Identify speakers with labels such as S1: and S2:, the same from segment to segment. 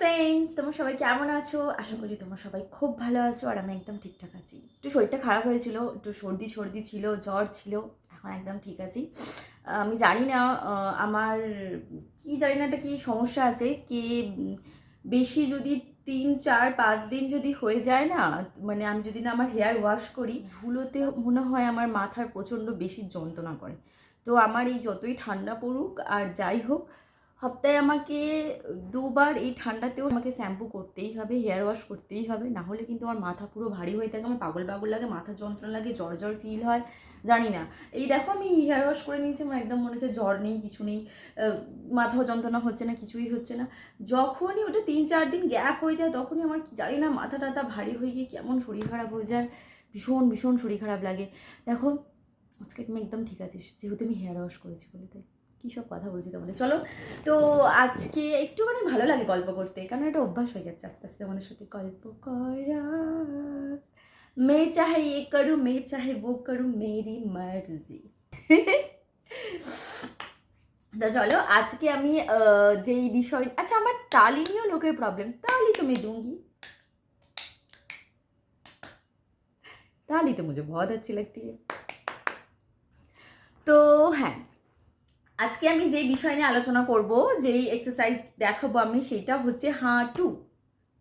S1: Friends তোমরা সবাই কেমন আছো? আশা করি তোমরা সবাই খুব ভালো আছো আর আমি একদম ঠিকঠাক আছি। একটু শরীরটা খারাপ হয়েছিল, একটু সর্দি সর্দি ছিল, জ্বর ছিল, এখন একদম ঠিক আছি। আমি জানি না আমার কি জানি না একটা কী সমস্যা আছে, কে বেশি যদি তিন, চার, পাঁচ দিন যদি হয়ে যায় না মানে আমি যদি না আমার হেয়ার ওয়াশ করি, ধুলোতে মনে হয় আমার মাথার প্রচণ্ড বেশি যন্ত্রণা করে। তো আমার এই যতই ঠান্ডা পড়ুক আর যাই হোক সপ্তাহে আমাকে দুবার এই ঠান্ডাতেও আমাকে শ্যাম্পু করতেই হবে হেয়ার ওয়াশ করতেই হবে। না হলে কিন্তু আমার মাথা পুরো ভারী হয়ে থাকে, আমার পাগল পাগল লাগে, মাথা যন্ত্রণা লাগে, জ্বর জ্বর ফিল হয়, জানি না। এই দেখো আমি হেয়ার ওয়াশ করে নিয়েছি, আমার একদম মনে হচ্ছে জ্বর নেই, কিছু নেই মাথাও যন্ত্রণা হচ্ছে না, কিছুই হচ্ছে না। যখনই ওটা তিন চার দিন গ্যাপ হয়ে যায়, তখনই আমার জানি না মাথা টাথা ভারী হয়ে গিয়ে কেমন শরীর খারাপ হয়ে যায়, ভীষণ ভীষণ শরীর খারাপ লাগে। দেখো, আজকে তুমি একদম ঠিক আছিস, যেহেতু আমি হেয়ার ওয়াশ করেছি বলে তাই। কী সব কথা বলছি তোমাদের চলো তো আজকে একটুখানি ভালো লাগে গল্প করতে কারণ এটা অভ্যাস হয়ে যাচ্ছে আস্তে আস্তে আমাদের সাথে গল্প করা মে চাহে এ করু মে চাহে ও করু মেরি মার্জি তো চলো আজকে আমি আহ, যেই বিষয় আচ্ছা আমার তালি নিয়েও লোকের প্রবলেম তালি তো मैं दूंगी ताली तो मुझे बहुत अच्छी लगती है তো হ্যাঁ আজকে আমি যেই বিষয় নিয়ে আলোচনা করব, যেই এক্সারসাইজ দেখাবো আমি, সেটা হচ্ছে হাঁটু।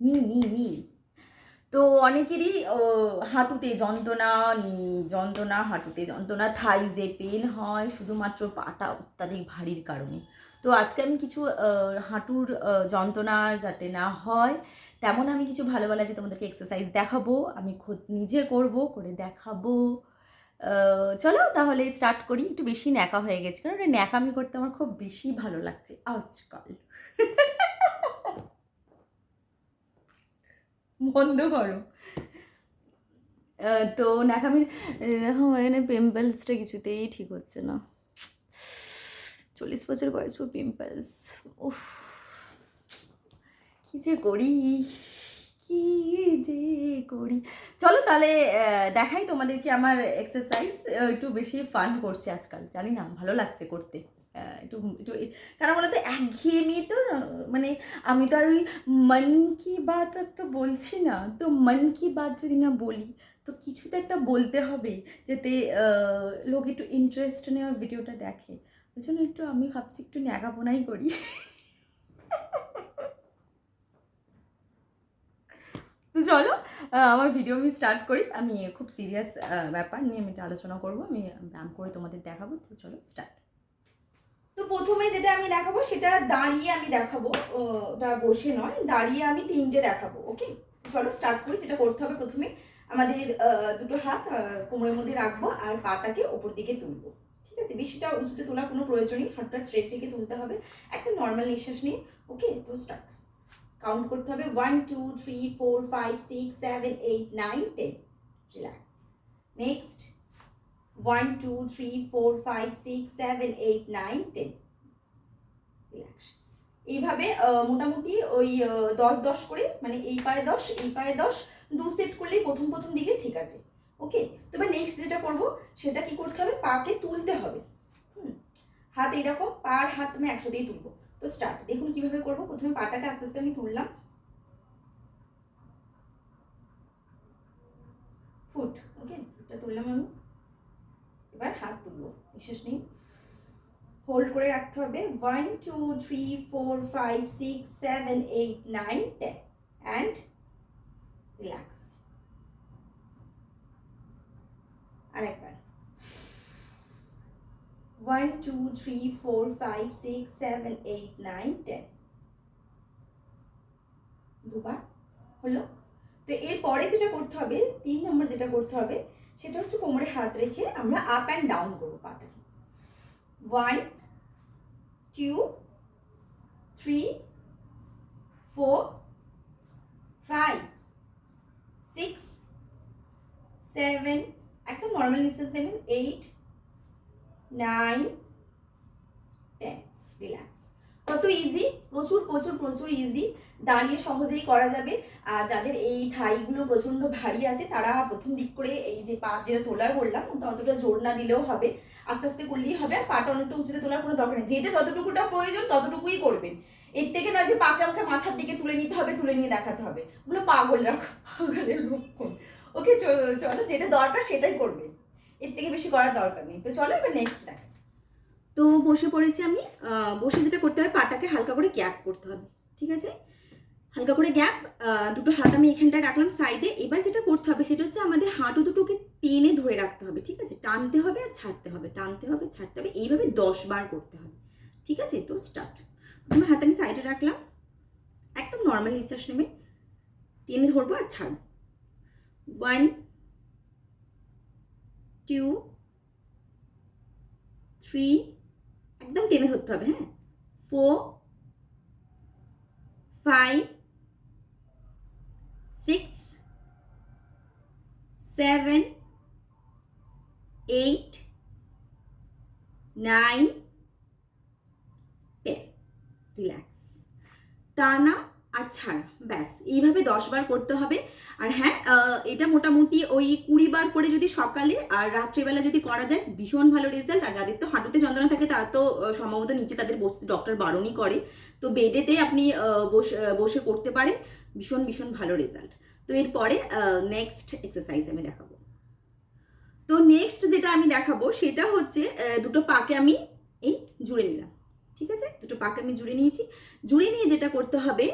S1: নি নি নি। তো অনেকেরই হাঁটুতে যন্ত্রণা, নি, যন্ত্রণা, হাঁটুতে যন্ত্রণা, থাইজে পেন হয়, শুধুমাত্র পাটা অত্যাধিক ভারীর কারণে। তো আজকে আমি কিছু হাঁটুর যন্ত্রণা যাতে না হয়, তেমন আমি কিছু ভালো ভালো যে তোমাদেরকে এক্সারসাইজ দেখাবো, আমি খোদ নিজে করব, করে দেখাবো। চলো তাহলে স্টার্ট করি। একটু বেশি ন্যাকা হয়ে গেছে, কারণ এটা ন্যাকামি করতে আমার খুব বেশি ভালো লাগছে। আজকাল বন্ধ করো তো ন্যাকামি আমার এখানে পিম্পলসটা কিছুতেই ঠিক হচ্ছে না। চল্লিশ বছর বয়স পিম্পলস উফ, কি যে করি। কি যে করি। চলো তাহলে দেখাই তোমাদেরকে আমার এক্সারসাইজ একটু বেশি ফান করছে আজকাল। জানি না, ভালো লাগছে করতে। একটু একটু, কারণ বলো তো একঘেয়েমি তো মানে আমি তো আর ওই মন কি বাত তো বলছি না। তো মন কি বাত যদি না বলি, তো কিছু তো একটা বলতে হবে যাতে লোক একটু ইন্টারেস্ট নেওয়ার ভিডিওটা দেখে। ওই জন্য একটু আমি ভাবছি একটু ন্যাকাপোনাই করি। তো চলো আমার ভিডিও আমি স্টার্ট করি। আমি খুব সিরিয়াস ব্যাপার নিয়ে আমি আলোচনা করব, আমি ব্যায়াম করে তোমাদের দেখাবো। তো চলো স্টার্ট তো প্রথমে যেটা আমি দেখাবো, সেটা দাঁড়িয়ে আমি দেখাবো। ওটা বসে নয়, দাঁড়িয়ে আমি তিনটে দেখাবো ওকে চলো স্টার্ট করি যেটা করতে হবে প্রথমে। আমাদের দুটো হাত কোমরের মধ্যে রাখব আর পাটাকে ওপর দিকে তুলবো, ঠিক আছে? বেশিটা উঁচুতে তোলার কোনো প্রয়োজন নেই, হাতটা স্ট্রেট রেখে তুলতে হবে। একদম নর্মাল নিঃশ্বাস নিয়ে ওকে তো স্টার্ট কাউন্ট করতে হবে one two three four five six seven eight nine ten relax next one two three four five six seven eight nine ten relax এইভাবে মোটামুটি ওই দশ দশ করে মানে এই পায়ে দশ, এই পায়ে দশ, দু সেট করলেই প্রথম প্রথম দিকে ঠিক আছে। ওকে তো এবার নেক্সট যেটা করব, সেটা কি করতে হবে? পাকে তুলতে হবে। হুম? হাত এইরকম পার হাত আমি একসাথেই তুলবো। তো স্টার্ট দেখুন কীভাবে করব। প্রথমে পাটাকে আস্তে আস্তে আমি তুললাম। ফুট ওকে ফুটটা তুললাম আমি। এবার হাত তুলবো বিশেষ নেই হোল্ড করে রাখতে হবে। One two three four five six seven eight nine ten and relax আরেকবার। One two three four five six seven eight nine ten দুবার হলো? তো এরপরে যেটা করতে হবে, তিন নম্বর যেটা করতে হবে, সেটা হচ্ছে কোমরে হাত রেখে আমরা আপ অ্যান্ড ডাউন করব পাটাকে one two three four five six seven একদম নর্মাল নিঃশ্বাস নেবেন এইট নাইন রিল্যাক্স কত ইজি প্রচুর প্রচুর প্রচুর ইজি দাঁড়িয়ে সহজেই করা যাবে। আর যাদের এই থাইগুলো প্রচণ্ড ভারী আছে, তারা প্রথম দিক করে এই যে পা যেটা তোলার বললাম, ওটা অতটা জোর না দিলেও হবে। আস্তে আস্তে করলেই হবে। আর পাটা অনেকটা উঁচুতে তোলার কোনো দরকার নেই। যেটা যতটুকুটা প্রয়োজন, ততটুকুই করবেন। এর থেকে নয় যে পাকে আমাকে মাথার দিকে তুলে নিতে হবে, তুলে নিয়ে দেখাতে হবে। ওগুলো পাগল রাখো পাগলের লক্ষণ। ওকে চলো, যেটা দরকার সেটাই করবে। এর থেকে বেশি করার দরকার নেই। তো চলো এবার নেক্সট দেখ। তো বসে পড়েছি আমি বসে যেটা করতে হবে পাটাকে হালকা করে গ্যাপ করতে হবে, ঠিক আছে? হালকা করে গ্যাপ দুটো হাত আমি এখানটায় রাখলাম সাইডে এবার যেটা করতে হবে, সেটা হচ্ছে আমাদের হাঁটু দুটোকে টেনে ধরে রাখতে হবে, ঠিক আছে? টানতে হবে আর ছাড়তে হবে, টানতে হবে, ছাড়তে হবে, এইভাবে দশ বার করতে হবে, ঠিক আছে? তো স্টার্ট প্রথমে হাত আমি সাইডে রাখলাম। একদম নর্মাল নিঃশ্বাস নেবে টেনে ধরবো আর ছাড়বো। ওয়ান টু থ্রি একদম টেনে ধরতে হবে হ্যাঁ? Four five six seven eight nine ten relax টানা আর ছাড়া, ব্যাস। এইভাবে দশ বার করতে হবে। আর হ্যাঁ এটা মোটামুটি ওই কুড়ি বার করে যদি সকালে আর রাত্রিবেলা যদি করা যায়, ভীষণ ভালো রেজাল্ট আর যাদের তো হাঁটুতে যন্ত্রণা থাকে, তারা তো সম্ভবত নিচে তাদের বসতে ডক্টর বারণই করে। তো বেডেতে আপনি বসে বসে করতে পারেন। ভীষণ ভীষণ ভালো রেজাল্ট তো এরপরে নেক্সট এক্সারসাইজ আমি দেখাবো। তো নেক্সট যেটা আমি দেখাবো, সেটা হচ্ছে দুটো পাকে আমি, এই, জুড়ে নিলাম। ঠিক আছে? দুটো পাকে আমি জুড়ে নিয়েছি। জুড়ে নিয়ে যেটা করতে হবে,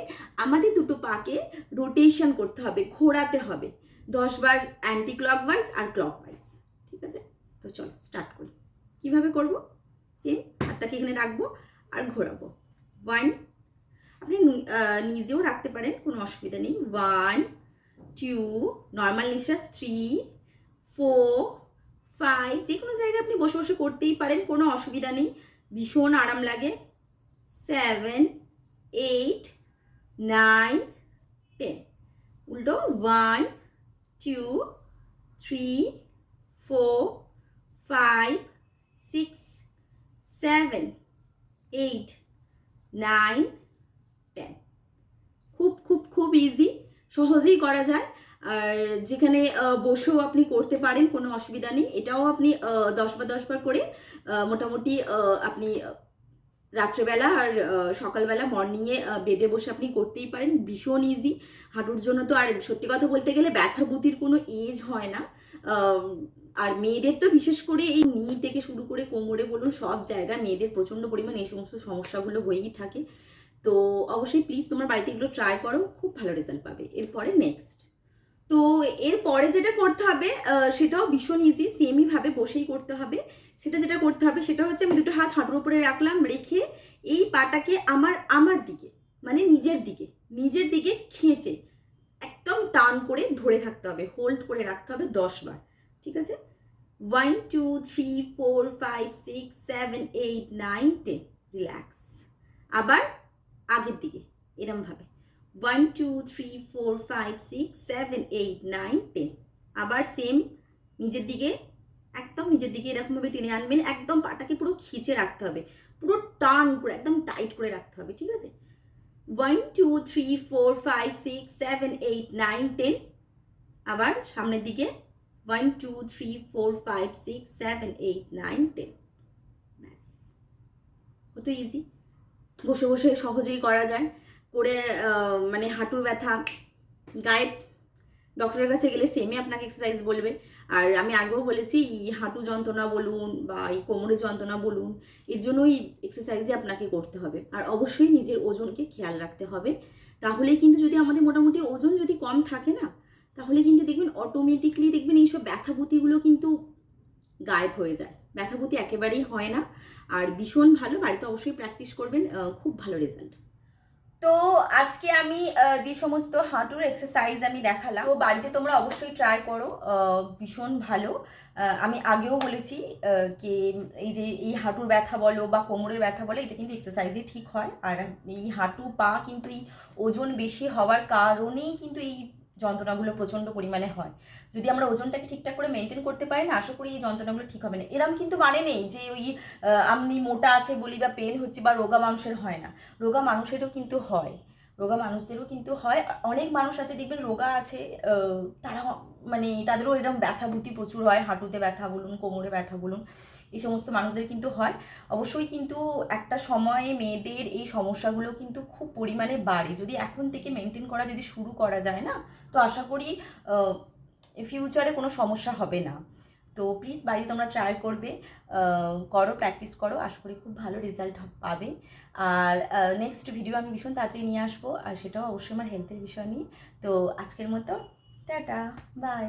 S1: আমাদের দুটো পাকে রোটেশন করতে হবে, ঘোরাতে হবে। দশ বার অ্যান্টি ক্লকওয়াইজ আর ক্লকওয়াইজ ঠিক আছে? তো চলো স্টার্ট করি। কীভাবে করব? সেম হাতটাকে এখানে রাখব আর ঘোরাবো। ওয়ান আপনি নিজেও রাখতে পারেন, কোনো অসুবিধা নেই। ওয়ান টু নর্মাল নিঃশ্বাস থ্রি ফোর ফাইভ যে কোনো জায়গায় আপনি বসে বসে করতেই পারেন, কোনো অসুবিধা নেই। ভীষণ আরাম লাগে। সেভেন এইট নাইন টেন উল্টো one two three four five six seven eight nine ten খুব খুব খুব ইজি সহজেই করা যায়। আর যেখানে বসেও আপনি করতে পারেন কোনো অসুবিধা নেই। এটাও আপনি আহ, দশ বার দশ বার করে মোটামুটি আপনি রাত্রেবেলা আর সকালবেলা মর্নিংয়ে বেডে বসে আপনি করতেই পারেন। ভীষণ ইজি হাঁটুর জন্য তো আর সত্যি কথা বলতে গেলে ব্যথা বুতির কোনো এজ হয় না। আর মেয়েদের তো বিশেষ করে এই নি থেকে শুরু করে কোমরে বলুন সব জায়গায় মেয়েদের প্রচণ্ড পরিমাণে এই সমস্ত সমস্যাগুলো হয়েই থাকে। তো অবশ্যই প্লিজ তোমার বাড়িতে এগুলো ট্রাই করো খুব ভালো রেজাল্ট পাবে। এরপরে নেক্সট তো এরপরে যেটা করতে হবে সেটাও ভীষণ ইজি সেমই ভাবে বসেই করতে হবে। সেটা যেটা করতে হবে, সেটা হচ্ছে আমি দুটো হাত হাঁটুর উপরে রাখলাম, রেখে এই পাটাকে আমার আমার দিকে মানে নিজের দিকে নিজের দিকে খেঁচে একদম টান করে ধরে থাকতে হবে হোল্ড করে রাখতে হবে দশ বার, ঠিক আছে? One two three four five six seven eight nine ten relax আবার আগের দিকে এরমভাবে one two three four five six seven eight nine ten আবার সেম নিজের দিকে, একদম নিজের দিকে এরকমভাবে টেনে আনবেন, একদম পাটাকে পুরো খিচে রাখতে হবে। পুরো টান করে, একদম টাইট করে রাখতে হবে, ঠিক আছে? One two three four five six seven eight nine ten আবার সামনের দিকে one two three four five six seven eight nine ten ব্যাস। কত ইজি বসে বসে সহজেই করা যায়। করে মানে হাঁটুর ব্যথা, গায়ে ডক্টরের কাছে গেলে সেমই আপনাকে এক্সারসাইজ বলবে। আর আমি আগেও বলেছি, এই হাঁটু যন্ত্রণা বলুন বা এই কোমরের যন্ত্রণা বলুন, এর জন্য এই এক্সারসাইজই আপনাকে করতে হবে। আর অবশ্যই নিজের ওজনকে খেয়াল রাখতে হবে। তাহলেই কিন্তু যদি আমাদের মোটামুটি ওজন যদি কম থাকে না, তাহলে কিন্তু দেখবেন অটোমেটিকলি দেখবেন এইসব ব্যথাভূতিগুলো কিন্তু গায়েব হয়ে যায়। ব্যথাভূতি একেবারেই হয় না। আর ভীষণ ভালো, বাড়িতে অবশ্যই প্র্যাকটিস করবেন খুব ভালো রেজাল্ট তো আজকে আমি যে সমস্ত হাঁটুর এক্সারসাইজ আমি দেখালাম, তো বাড়িতে তোমরা অবশ্যই ট্রাই করো ভীষণ ভালো। আমি আগেও বলেছি কি এই যে এই হাঁটুর ব্যথা বলো বা কোমরের ব্যথা বলো, এটা কিন্তু এক্সারসাইজে ঠিক হয়। আর এই হাঁটু পা কিন্তু এই ওজন বেশি হওয়ার কারণেই কিন্তু এই যন্ত্রণাগুলো প্রচণ্ড পরিমাণে হয়। যদি আমরা ওজনটাকে ঠিকঠাক করে মেনটেন করতে পারি না, আশা করি এই যন্ত্রণাগুলো ঠিক হবে না। এরম কিন্তু মানে নেই যে ওই আপনি মোটা আছে বলি বা পেন হচ্ছে বা রোগা মানুষের হয় না। রোগা মানুষেরও কিন্তু হয়। রোগা মানুষদেরও কিন্তু হয়। অনেক মানুষ আছে, দেখবেন রোগা আছে তারা মানে তাদেরও এরকম ব্যথা ভূতি প্রচুর হয়, হাঁটুতে ব্যথা বলুন, কোমরে ব্যথা বলুন, এই সমস্ত মানুষদের কিন্তু হয়। অবশ্যই কিন্তু একটা সময়ে মেয়েদের এই সমস্যাগুলো কিন্তু খুব পরিমাণে বাড়ে। যদি এখন থেকে মেনটেন করা যদি শুরু করা যায় না, তো আশা করি ফিউচারে কোনো সমস্যা হবে না। তো প্লিজ বাড়িতে তোমরা ট্রাই করবে। করো প্র্যাকটিস করো। আশা করি খুব ভালো রেজাল্ট পাবে। আর নেক্সট ভিডিও আমি ভীষণ তাড়াতাড়ি নিয়ে আসব। আর সেটাও অবশ্যই আমার হেলথের বিষয় নিয়ে। তো আজকের মতো, টাটা বাই